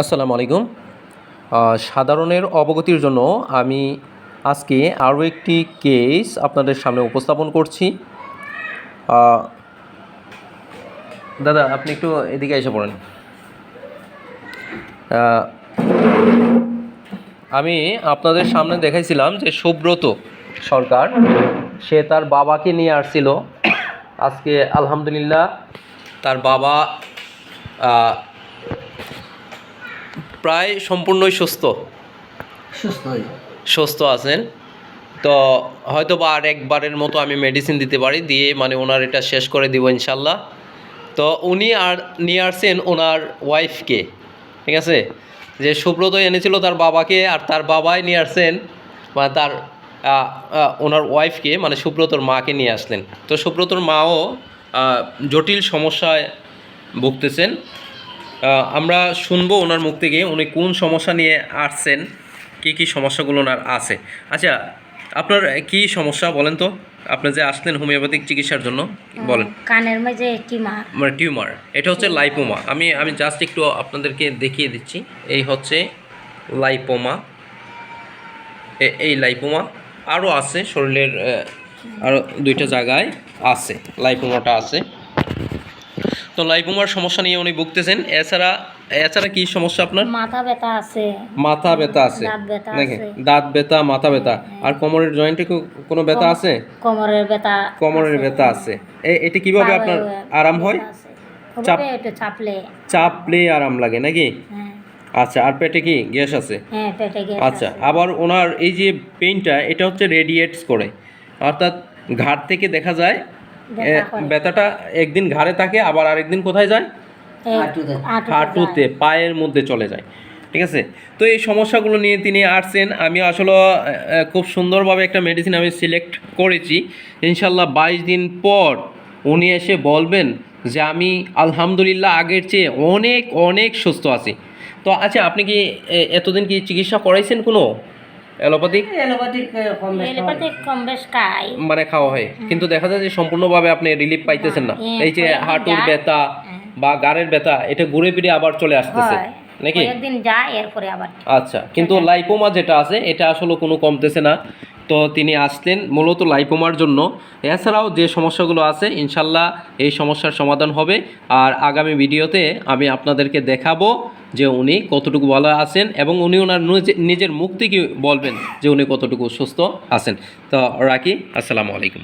আসসালামু আলাইকুম। সাধারণের অবগতির জন্য আমি আজকে আরও একটি কেস আপনাদের সামনে উপস্থাপন করছি। দাদা, আপনি একটু এদিকে এসে পড়েন। আমি আপনাদের সামনে দেখাইছিলাম যে সুব্রত সরকার, সে তার বাবাকে নিয়ে আসছিল। আজকে আলহামদুলিল্লাহ তার বাবা প্রায় সম্পূর্ণই সুস্থ। সুস্থ আছেন। তো হয়তো বা আর একবারের মতো আমি মেডিসিন দিতে পারি দিয়ে মানে ওনার এটা শেষ করে দিব ইনশাল্লাহ। তো উনি আর নিয়ে আসছেন ওনার ওয়াইফকে ঠিক আছে? যে সুব্রত এনেছিল তার বাবাকে আর তার বাবাই নিয়ে আসছেন মানে তার ওনার ওয়াইফকে মানে সুব্রতর মাকে নিয়ে আসলেন। তো সুব্রতর মাও জটিল সমস্যায় ভুগতেছেন। আমরা শুনব ওনার মুখ থেকে উনি কোন সমস্যা নিয়ে আসছেন কি কি সমস্যাগুলো ওনার আছে। আচ্ছা আপনার কি সমস্যা বলেন তো? আপনি যে আসলেন হোমিওপ্যাথিক চিকিৎসার জন্য বলেন। কানের মাঝে টিমার মানে টিউমার এটা হচ্ছে লাইপোমা। আমি আমি জাস্ট একটু আপনাদেরকে দেখিয়ে দিচ্ছি এই হচ্ছে লাইপোমা। এই লাইপোমা আরও আছে শরীরের আরও দুইটা জায়গায় আছে লাইপোমাটা আছে। তো লাইপোমার সমস্যা নিয়ে উনি ভুগতেছেন। এছাড়া এছাড়া কি সমস্যা আপনার? মাথা ব্যথা আছে। মাথা ব্যথা আছে। দাঁত ব্যথা নাকি দাঁত ব্যথা মাথা ব্যথা। আর কোমরের জয়েন্টে কোনো ব্যথা আছে? কোমরের ব্যথা কোমরের ব্যথা আছে। এটি কীভাবে আপনার আরাম হয়? চাপ- চাপলে। চাপলে আরাম লাগে নাকি? হ্যাঁ। আচ্ছা আর পেটে কি গ্যাস আছে? হ্যাঁ পেটে গ্যাস আচ্ছা আবার ওনার এই যে পেইনটা এটা হচ্ছে রেডিয়েটস করে। অর্থাৎ ঘাট থেকে দেখা যায়। ব্যথাটা একদিন ঘাড়ে থাকে আবার আরেকদিন কোথায় যায়? হাঁটুতে। পায়ের মধ্যে চলে যায়। ঠিক আছে? তো এই সমস্যাগুলো নিয়ে তিনি আসছেন। আমি আসলে খুব সুন্দরভাবে একটা মেডিসিন আমি সিলেক্ট করেছি। ইনশাল্লাহ বাইশ দিন পর উনি এসে বলবেন যে আমি আলহামদুলিল্লাহ আগের চেয়ে অনেক অনেক সুস্থ আছি। তো আচ্ছা আপনি কি এতদিন কি চিকিৎসা করাইছেন কোনো? অ্যালোপ্যাথিক? অ্যালোপ্যাথিক কম বেশ এলোপাতে কম বেশ খাই। মানে খাওয়া হয়। কিন্তু দেখা যায় যে সম্পূর্ণভাবে আপনি রিলিফ পাইতেছেন না। হ্যাঁ, এই যে হাঁটুর। ব্যথা হ্যাঁ। বা গাড়ের ব্যথা এটা ঘুরে ফিরে আবার চলে আসতেছে। নাকি? একদিন যায় এরপরে আবার আচ্ছা কিন্তু লাইপোমা যেটা আছে এটা আসলে কোনো কমতেছে না। তো তিনি আসলেন মূলত লাইপোমার জন্য। এছাড়াও যে সমস্যাগুলো আছে, ইনশাল্লাহ এই সমস্যার সমাধান হবে। আর আগামী ভিডিওতে আমি আপনাদেরকে দেখাবো যে উনি কতটুকু ভালো আছেন এবং উনি ওনার নিজে- নিজের মুখ থেকে বলবেন যে উনি কতটুকু সুস্থ আছেন। তো রাখি, আসসালামু আলাইকুম।